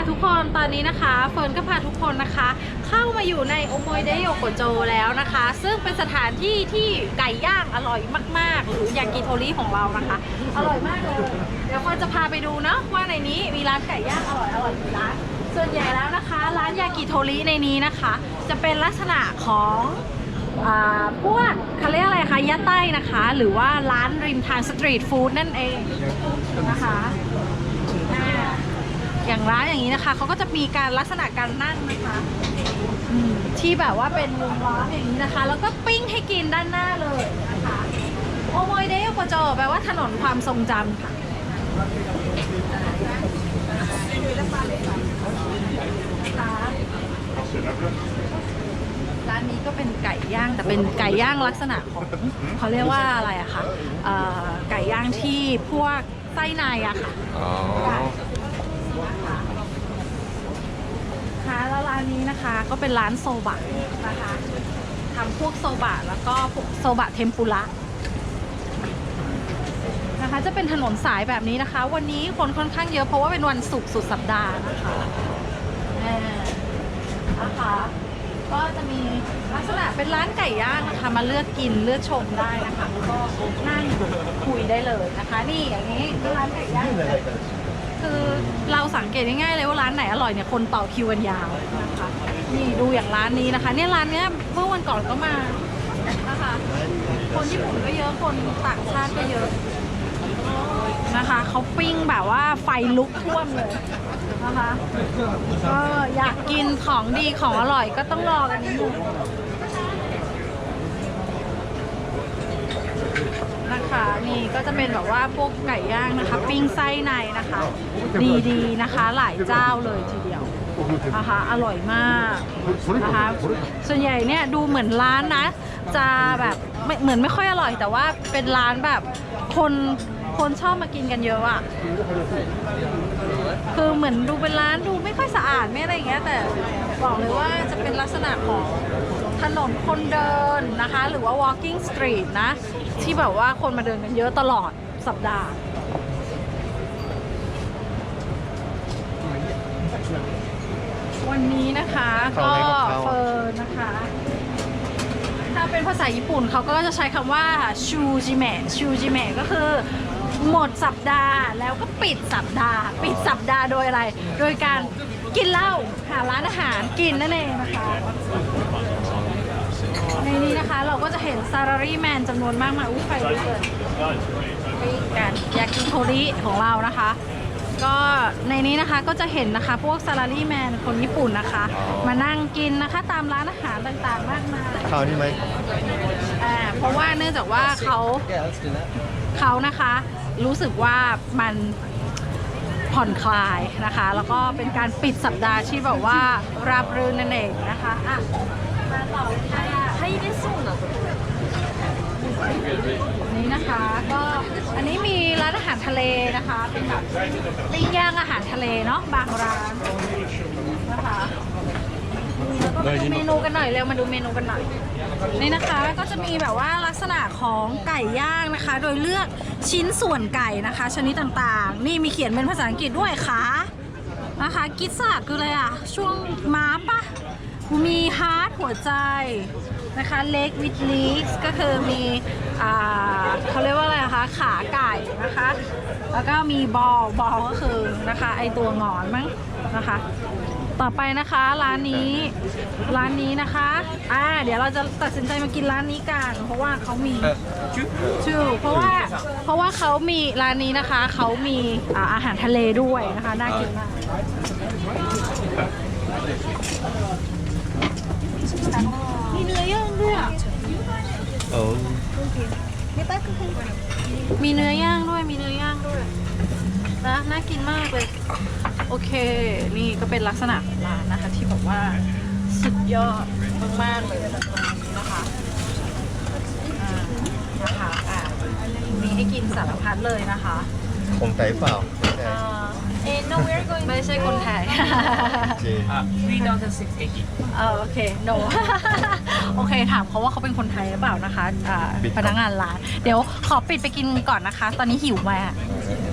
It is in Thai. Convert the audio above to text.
ค่ะทุกคนตอนนี้นะคะเฟิร์นก็พาทุกคนนะคะ เข้ามาอยู่ในโอโมยเดโยโกโจแล้วนะคะ ซึ่งเป็นสถานที่ที่ไก่ย่างอร่อยมาก ๆ หรือยากิโทริของเรานะคะ อร่อยมากเลย เดี๋ยวเฟิร์นจะพาไปดูเนาะว่าในนี้มีร้านไก่ย่างอร่อยอร่อยกี่ร้านส่วนใหญ่แล้วนะคะ ร้านยากิโทริในนี้นะคะ จะเป็นลักษณะของพวกเขาเรียกอะไรคะยะใต้นะคะ หรือว่าร้านริมทางสตรีทฟู้ดนั่นเองนะคะ อย่างร้านอย่างนี้นะคะเขาก็จะมีการลักษณะการนั่งนะคะที่แบบว่าเป็นวงล้อมอย่างนี้นะคะ แล้วก็ปิ้งให้กินด้านหน้าเลยนะคะโอโมยเดโยโกโจแปลว่าถนนความทรงจำค่ะร้านนี้ก็เป็นไก่ย่างแต่เป็นไก่ย่างลักษณะของเขาเรียกว่าอะไรอะคะไก่ย่างที่พวกไส้ในอะค่ะ อ๋อค่ะแล้วร้านนี้นะคะก็เป็นร้านโซบะนะคะทำพวกโซบะแล้วก็พวกโซบะเทมปุระนะคะจะเป็นถนนสายแบบนี้นะคะ วันนี้คนค่อนข้างเยอะเพราะว่าเป็นวันศุกร์สุดสัปดาห์นะคะนะคะก็จะมีลักษณะเป็นร้านไก่ย่างนะคะ มาเลือกกินเลือกชมได้นะคะแล้วก็นั่งคุยได้เลยนะคะ นี่อย่างนี้ร้านไก่ย่าง คือเราสังเกตง่ายๆเลยว่าร้านไหนอร่อยเนี่ยคนต่อคิวกันยาวนะคะนี่ดูอย่างร้านนี้นะคะ เนี่ยร้านเนี้ยเมื่อวันก่อนก็มานะคะคนญี่ปุ่นก็เยอะคนต่างชาติก็เยอะนะคะเขาปิ้งแบบว่าไฟลุกท่วมเลยนะคะก็อยากกินของดีของอร่อยก็ต้องรอกันนิดนึง นี่ก็จะเป็นแบบว่าพวกไก่ย่างนะคะ ปิ้งไส้ในนะคะ ดีๆนะคะ หลายเจ้าเลยทีเดียวนะคะอร่อยมากนะคะส่วนใหญ่เนี่ยดูเหมือนร้านนะ จะแบบเหมือนไม่ค่อยอร่อย แต่ว่าเป็นร้านแบบคนคนชอบมากินกันเยอะอะคือเหมือนดูเป็นร้านดูไม่ค่อยสะอาดไม่อะไรอย่างเงี้ยแต่บอกเลยว่าจะเป็นลักษณะของถนนคนเดินนะคะ หรือว่า walking street นะ ที่แบบว่าคนมาเดินกันเยอะตลอดสัปดาห์ วันนี้นะคะก็เฟิร์นนะคะ ถ้าเป็นภาษาญี่ปุ่นเขาก็จะใช้คำว่าชูจิเมะชูจิเมะก็คือ หมดสัปดาห์แล้วก็ปิดสัปดาห์ ปิดสัปดาห์โดยอะไร โดยการกินเหล้าหาร้านอาหารกินนั่นเองนะคะ ในนี้นะคะเราก็จะเห็นซา l ารีแมนจำนวนมากมายอุ้ยไฟลุกเลยปิ้งกันยากิโทริของเรานะคะ ก็ในนี้นะคะก็จะเห็นนะคะ พวกซา l ารีแมนคนญี่ปุ่นนะคะ มานั่งกินนะคะตามร้านอาหารต่างๆมากมายข้าวนี่ไหมอ่าเพราะว่าเนื่องจากว่าเขาเขานะคะ รู้สึกว่ามันผ่อนคลายนะคะ แล้วก็เป็นการปิดสัปดาห์ที่แบบว่าราบรื่นนั่นเองนะคะอะ ให้ได้สูงนี่นะคะก็อันนี้มีร้านอาหารทะเลนะคะเป็นแบบปิ้งย่างอาหารทะเลเนาะบางร้านนะคะแล้วก็มาดูเมนูกันหน่อยเร็วมาดูเมนูกันหน่อยนี่นะคะก็จะมีแบบว่าลักษณะของไก่ย่างนะคะ โดยเลือกชิ้นส่วนไก่นะคะ ชนิดต่างๆ นี่มีเขียนเป็นภาษาอังกฤษด้วยค่ะนะคะกิซซ่าคืออะไรอะช่วงม้าปะ มีฮาร์ดหัวใจนะคะเล็กวิดลีสก็คือมีอ่าเขาเรียกว่าอะไรนะคะขาไก่นะคะ แล้วก็มีบอลบอลก็คือนะคะไอตัวหงอนมั้งนะคะ ต่อไปนะคะร้านนี้ร้านนี้นะคะอ่าเดี๋ยวเราจะตัดสินใจมากินร้านนี้กันเพราะว่าเขามีชื่อเพราะว่าเพราะว่าเขามีร้านนี้นะคะเขามีอ่าอาหารทะเลด้วยนะคะน่ากินมาก มีเนื้อย่างด้วยอะโอ้มีเนื้อย่างด้วยมีเนื้อย่างด้วยนะน่ากินมากเลย โอเค นี่ก็เป็นลักษณะของร้านนะคะ ที่บอกว่าสุดยอดมากๆเลยตรงนี้นะคะอ่านะคะอะมีให้กินสารพัดเลยนะคะคงไตเปล่าไม่ใช่อ่า no we're going ไม่ใช่คนไทยจีนเออโอเค no โอเค ถามเขาว่าเขาเป็นคนไทยหรือเปล่านะคะอ่าพนักงานร้าน เดี๋ยวขอปิดไปกินก่อนนะคะ ตอนนี้หิวมาก เ